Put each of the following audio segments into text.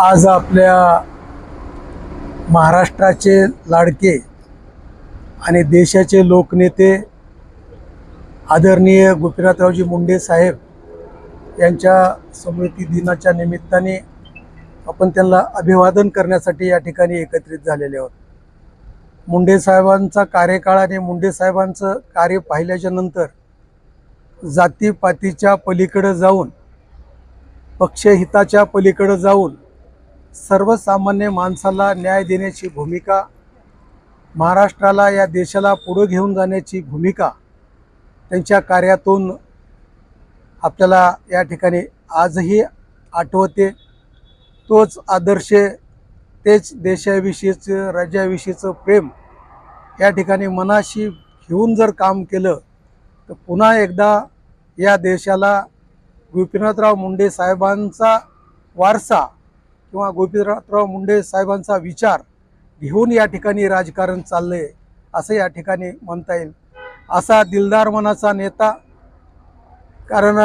आज आपल्या महाराष्ट्राचे लाडके आणि देशाचे लोकनेते आदरणीय गोपीनाथरावजी मुंडे साहेब यांच्या स्मृती दिनाच्या निमित्ताने आपण त्यांना अभिवादन करण्यासाठी या ठिकाणी एकत्रित झालेले आहोत. मुंडे साहेबांचा कार्यकाळ आणि मुंडे साहेबांचं कार्य पाहिल्याच्या नंतर जातीपातीच्या पलीकडं जाऊन पक्षहिताच्या पलीकडं जाऊन सर्वसामान्य माणसाला न्याय देण्याची भूमिका महाराष्ट्राला या देशाला पुढं घेऊन जाण्याची भूमिका त्यांच्या कार्यातून आपल्याला या ठिकाणी आजही आठवते. तोच आदर्श तेच देशाविषयीचं राज्याविषयीचं प्रेम या ठिकाणी मनाशी घेऊन जर काम केलं तर पुन्हा एकदा या देशाला गोपीनाथराव मुंडे साहेबांचा वारसा किंवा गोपीनाथराव मुंडे साहेबांचा विचार घेऊन या ठिकाणी राजकारण चाललं आहे असं या ठिकाणी म्हणता येईल. असा दिलदार मनाचा नेता कारण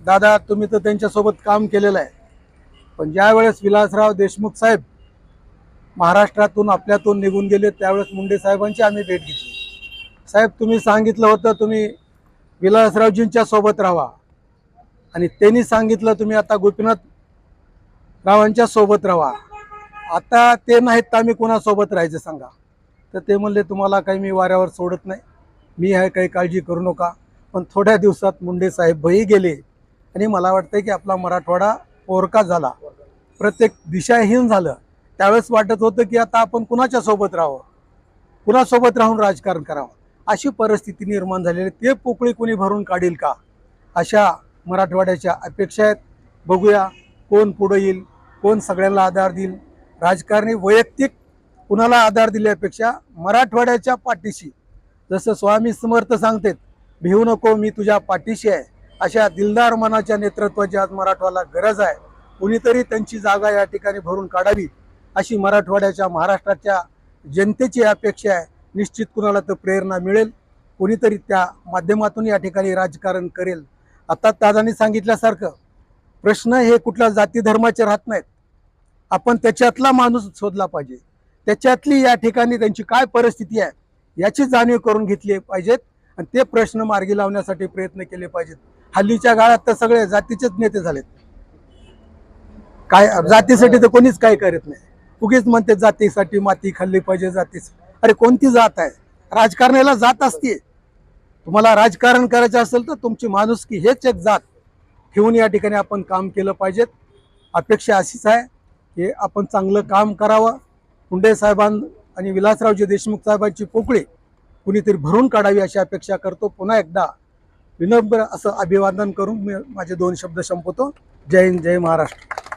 दादा तुम्ही तर त्यांच्यासोबत काम केलेलं आहे. पण ज्यावेळेस विलासराव देशमुख साहेब महाराष्ट्रातून आपल्यातून निघून गेले त्यावेळेस मुंडे साहेबांची आम्ही भेट घेतली. साहेब तुम्ही सांगितलं होतं तुम्ही विलासरावजींच्या सोबत राहा. आणि त्यांनी सांगितलं तुम्ही आता गोपीनाथ रावांच्या सोबत राहा. आता ते नाहीत तर आम्ही कोणासोबत राहायचं सांगा. तर ते म्हणले तुम्हाला काही मी वाऱ्यावर सोडत नाही. मी आहे काही काळजी करू नका. पण थोड्या दिवसात मुंडे साहेब भई गेले आणि मला वाटतं की आपला मराठवाडा पोरका झाला. प्रत्येक दिशाहीन झालं. त्यावेळेस वाटत होतं की आता आपण कुणाच्या सोबत राहावं? कुणासोबत राहून राजकारण करावं? अशी परिस्थिती निर्माण झालेली. ते पोकळी कोणी भरून काढील का? अशा मराठवाड्याच्या अपेक्षा आहेत. बघूया. कोण पुढं येईल कोण सगळ्यांना आधार देईल. राजकारणी वैयक्तिक कुणाला आधार दिल्यापेक्षा मराठवाड्याच्या पाठीशी जसं स्वामी समर्थ सांगतात भिवू नको मी तुझ्या पाठीशी आहे. अशा दिलदार मनाच्या नेतृत्वाची आज मराठवाला गरज आहे. कुणीतरी त्यांची जागा या ठिकाणी भरून काढावी अशी मराठवाड्याच्या महाराष्ट्राच्या जनतेची अपेक्षा आहे. निश्चित कुणाला तर प्रेरणा मिळेल. कुणीतरी त्या माध्यमातून या ठिकाणी राजकारण करेल. आता दादांनी सांगितल्यासारखं प्रश्न हे कुठल्या जाती धर्माचे राहत नाहीत. आपण त्याच्यातला माणूस शोधला पाहिजे. त्याच्यातली या ठिकाणी त्यांची काय परिस्थिती आहे याची जाणीव करून घेतली पाहिजेत आणि ते प्रश्न मार्गी लावण्यासाठी प्रयत्न केले पाहिजेत. हल्लीच्या काळात तर सगळे जातीचेच नेते झालेत. काय जातीसाठी तर कोणीच काय करत नाही. उगीच म्हणते जातीसाठी माती खाल्ली पाहिजे जातीच अरे कोणती जात आहे? राजकारणाला जात असते तुम्हाला राजकारण करायचं असेल तर तुमची माणुसकी हेच एक जात. ठेवून या ठिकाणी आपण काम केलं पाहिजेत. अपेक्षा अशीच आहे की आपण चांगलं काम करावं. मुंडे साहेबां आणि विलासरावजी देशमुख साहेबांची पोकळी कुणीतरी भरून काढावी अशी अपेक्षा करतो. पुन्हा एकदा विनम्र असं अभिवादन करून मी माझे दोन शब्द संपवतो. जय हिंद जय महाराष्ट्र.